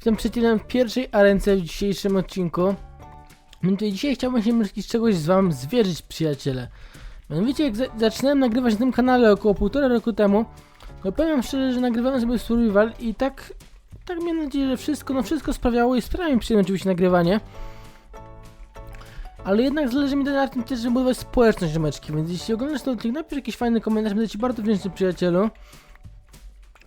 Witam przyjacielem w pierwszej arence w dzisiejszym odcinku. Mianowicie dzisiaj chciałbym się z czegoś z wam zwierzyć, przyjaciele. Mianowicie jak za zaczynałem nagrywać na tym kanale około półtora roku temu, to powiem szczerze, że nagrywałem sobie survival i tak, tak miałem nadzieję, że wszystko, no wszystko sprawiało i sprawia mi przyjemność oczywiście nagrywanie. Ale jednak zależy mi na tym też, żeby budować społeczność ziomeczki, więc jeśli oglądasz ten odcinek, napisz jakiś fajny komentarz, będę ci bardzo wdzięczny przyjacielu.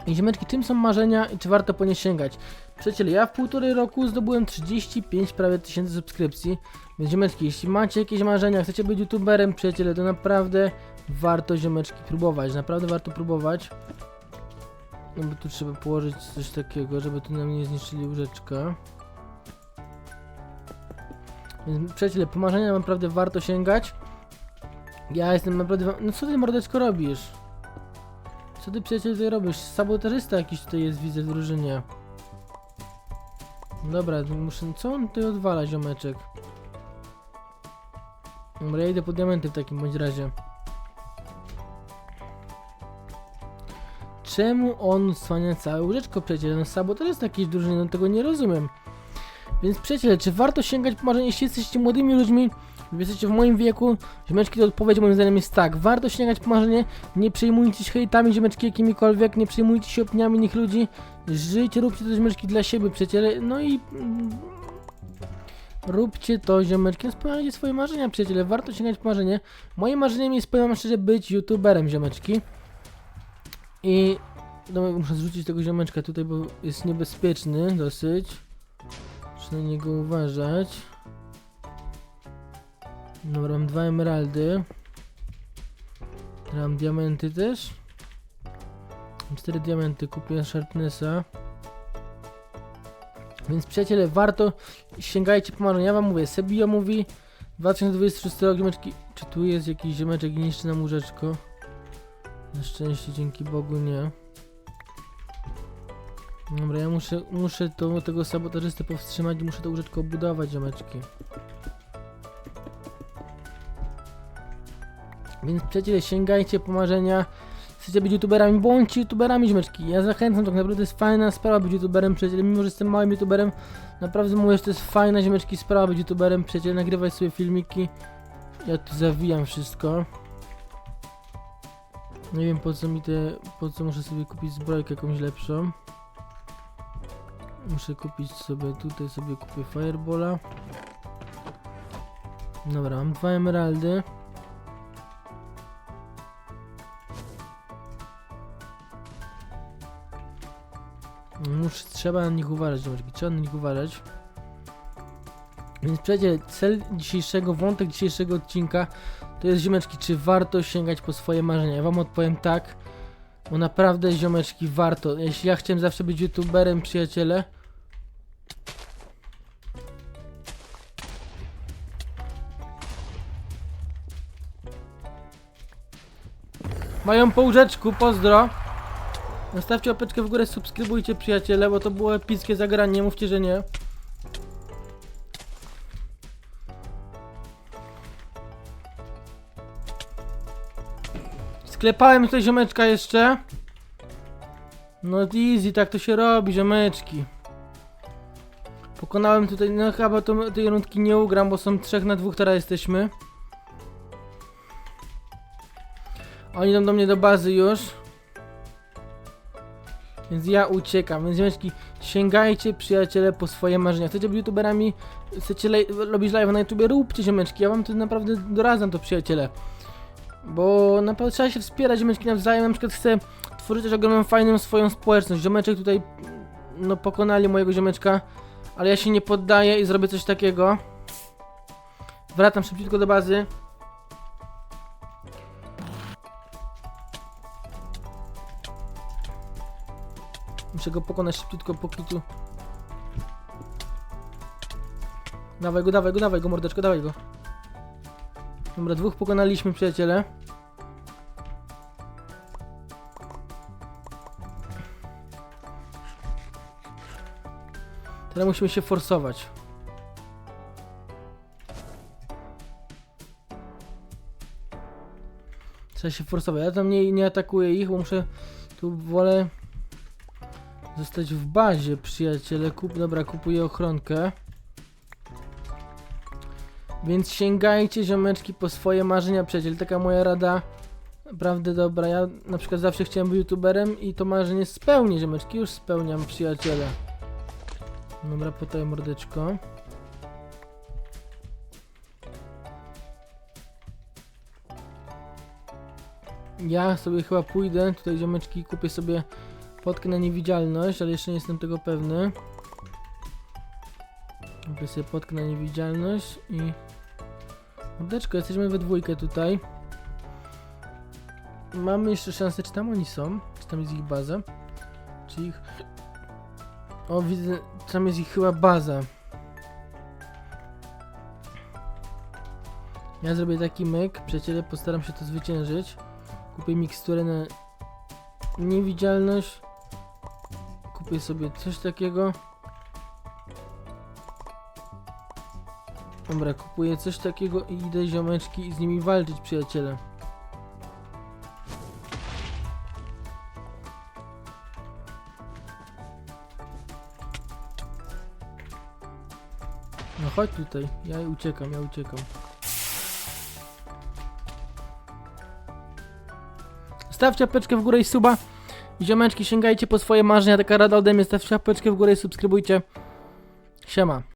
I ziomeczki, czym są marzenia i czy warto po nie sięgać? Przyjaciele, ja w półtorej roku zdobyłem 35 prawie tysięcy subskrypcji. Więc ziomeczki, jeśli macie jakieś marzenia, chcecie być youtuberem, przyjaciele, to naprawdę warto ziomeczki próbować. Naprawdę warto próbować. No bo tu trzeba położyć coś takiego, żeby tu nam nie zniszczyli łóżeczka. Więc przyjaciele, po marzenia naprawdę warto sięgać. Ja jestem naprawdę... No co ty mordeczko robisz? Co ty przyjaciel tutaj robisz? Sabotażysta jakiś tutaj jest, widzę w drużynie. Dobra, muszę. Co on tutaj odwala, ziomeczek? Dobra, ja idę po diamenty w takim bądź razie. Czemu on słania całe łóżeczko przecież? No sabotażysta drużyny, no tego nie rozumiem. Więc przyjaciele, czy warto sięgać po marzenie, jeśli jesteście młodymi ludźmi, jesteście w moim wieku, ziomeczki, to odpowiedź moim zdaniem jest tak. Warto sięgać po marzenie, nie przejmujcie się hejtami, ziomeczki, jakimikolwiek, nie przejmujcie się opiniami innych ludzi, żyjcie, róbcie to ziomeczki dla siebie, przyjaciele, no i... mm, Róbcie to, ziomeczki, no spełniajcie swoje marzenia, przyjaciele, warto sięgać po marzenie. Moim marzeniem jest, powiem szczerze, być youtuberem, ziomeczki. I... No, muszę zrzucić tego ziomeczka tutaj, bo jest niebezpieczny dosyć. Muszę na niego uważać. Dobra, mam dwa emeraldy. Mam diamenty też. Mam cztery diamenty, kupię Sharpnessa. Więc przyjaciele, warto sięgajcie po marzenia. Ja wam mówię, Sebio mówi 2026 rok. Czy tu jest jakiś ziomeczek i niszczy nam łóżeczko? Na szczęście, dzięki Bogu nie. Dobra, ja muszę, muszę to, tego sabotażystę powstrzymać i muszę to łóżeczko obudować, ziomeczki. Więc przyjaciele, sięgajcie po marzenia. Chcecie być youtuberami, bądźcie youtuberami, ziomeczki. Ja zachęcam, tak naprawdę to jest fajna sprawa być youtuberem, przyjaciele. Mimo, że jestem małym youtuberem, naprawdę mówię, że to jest fajna, ziomeczki, sprawa być youtuberem, przyjaciele. Nagrywać sobie filmiki. Ja tu zawijam wszystko. Nie wiem po co mi te, po co muszę sobie kupić zbrojkę jakąś lepszą. Muszę kupić sobie, tutaj sobie kupię Firebola. Dobra, mam dwa emeraldy. Muszę, trzeba na nich uważać, ziomeczki, trzeba na nich uważać. Więc przecież cel dzisiejszego, wątek dzisiejszego odcinka to jest ziomeczki, czy warto sięgać po swoje marzenia. Ja wam odpowiem tak, bo naprawdę ziomeczki warto. Jeśli ja chciałem zawsze być youtuberem, przyjaciele, Mają po łóżeczku, pozdro. Zostawcie opeczkę w górę, subskrybujcie przyjaciele, bo to było epickie zagranie, nie mówcie, że nie. Sklepałem tutaj ziomeczka jeszcze. No easy, tak to się robi, ziomeczki. Pokonałem tutaj, no chyba to, tej rundki nie ugram, bo są trzech na dwóch teraz jesteśmy. Oni idą do mnie do bazy już. Więc ja uciekam. Więc ziomeczki, sięgajcie przyjaciele po swoje marzenia. Chcecie być youtuberami, chcecie robić live na YouTubie, róbcie ziomeczki. Ja wam to naprawdę doradzam to przyjaciele. Bo naprawdę trzeba się wspierać ziomeczki nawzajem. Na przykład chcę tworzyć też ogromną fajną swoją społeczność. Ziomeczek tutaj no pokonali mojego ziomeczka. Ale ja się nie poddaję i zrobię coś takiego. Wracam szybciutko do bazy. Muszę go pokonać szybciutko, póki tu... Dawaj go, dawaj go, dawaj go, mordeczko, dawaj go. Dobra, dwóch pokonaliśmy, przyjaciele. Teraz musimy się forsować. Trzeba się forsować. Ja tam nie, nie atakuję ich, bo muszę... Tu wolę zostać w bazie, przyjaciele. Kup, dobra, kupuję ochronkę. Więc sięgajcie, ziomeczki, po swoje marzenia, przyjaciele. Taka moja rada. Naprawdę dobra. Ja na przykład zawsze chciałem być youtuberem i to marzenie spełnię, ziomeczki. Już spełniam, przyjaciele. Dobra, podaję mordeczko. Ja sobie chyba pójdę, tutaj ziomeczki, kupię sobie potkę na niewidzialność, ale jeszcze nie jestem tego pewny. Kupię sobie potkę na niewidzialność i... Mordeczko, jesteśmy we dwójkę tutaj. Mamy jeszcze szansę, czy tam oni są? Czy tam jest ich baza? Czy ich... O, widzę, tam jest ich chyba baza. Ja zrobię taki myk, przyjaciele, postaram się to zwyciężyć. Kupię miksturę na niewidzialność. Kupię sobie coś takiego. Dobra, kupuję coś takiego i idę ziomeczki i z nimi walczyć, przyjaciele. No chodź tutaj, ja uciekam, ja uciekam. Stawcie apeczkę w górę i suba. Ziomeczki, sięgajcie po swoje marzenia. Taka rada ode mnie. Stawcie apeczkę w górę i subskrybujcie. Siema.